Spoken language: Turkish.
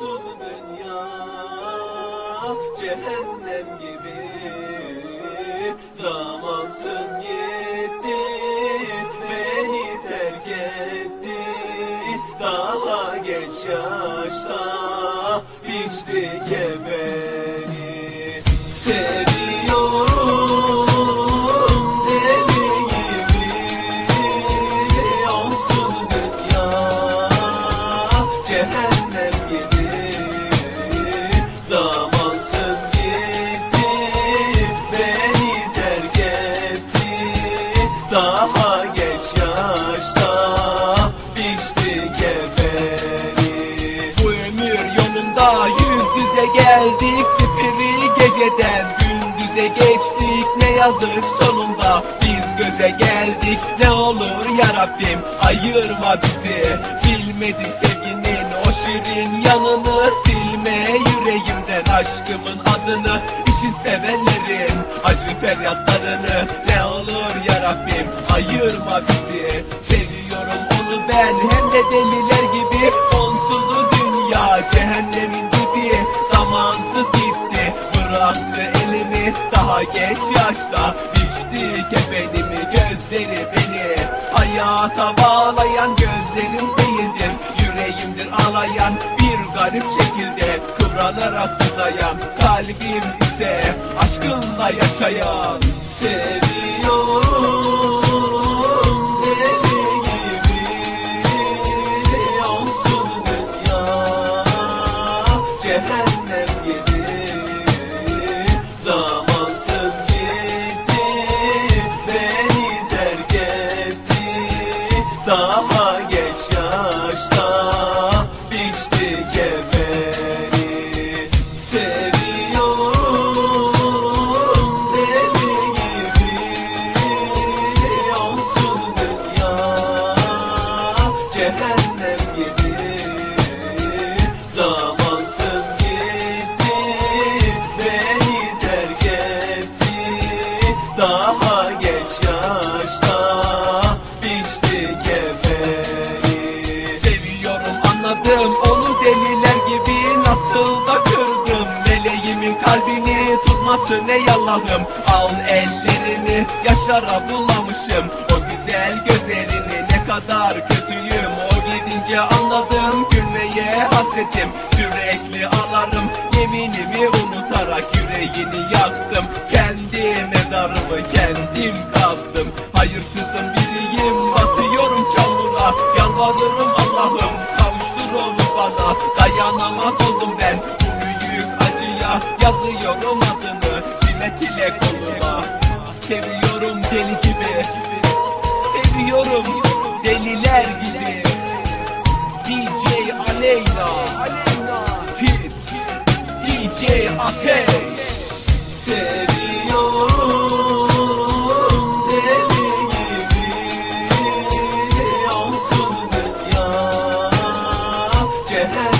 sonsuz dünya cehennem gibi. Zamansız gitti beni terk etti. Daha genç yaşta biçti kefeni. Sevdi Daha geç yaşta Biçti kefeni. Bu ömür yolunda yüz yüze geldik Sifiri geceden gündüze geçtik. Ne yazık sonunda biz göze geldik. Ne olur yarabbim ayırma bizi. Bilmedik sevginin o şirin yanını Silme yüreğimden aşkımın adını. İçin sevenlerin ayırma bizi. Seviyorum onu ben. Hem de deliler gibi. Onsuzlu dünya cehennemin dibi. Zamansız gitti. Bıraktı elimi. Daha geç yaşta biçti kefenimi Gözleri beni. Hayata bağlayan gözlerim değildir. Yüreğimdir ağlayan bir garip şekilde. Kıvranarak sızayan kalbim ise aşkınla yaşayan. Seviyorum Daha geç yaşta Biçti kefeni Seviyorum deli gibi Onsuz dünya cehennem Seviyorum anladım. Onu deliler gibi nasıl da kırdım Meleğimin kalbini tutması ne yallahım Al ellerimi yaşlara bulamışım. O güzel gözlerini ne kadar kötüyüm. O gidince anladım gülmeye hasretim Sürekli ağlarım yeminimi unutarak yüreğini yaktım. Kendi mezarımı kendim Yalvarırım Allah'ım kavuştur onu bana. Dayanamaz oldum ben bu büyük acıya. Yazıyorum adını çile çile koluma Seviyorum deli gibi Seviyorum deliler gibi. DJ Aleyna Fit DJ Ateş É.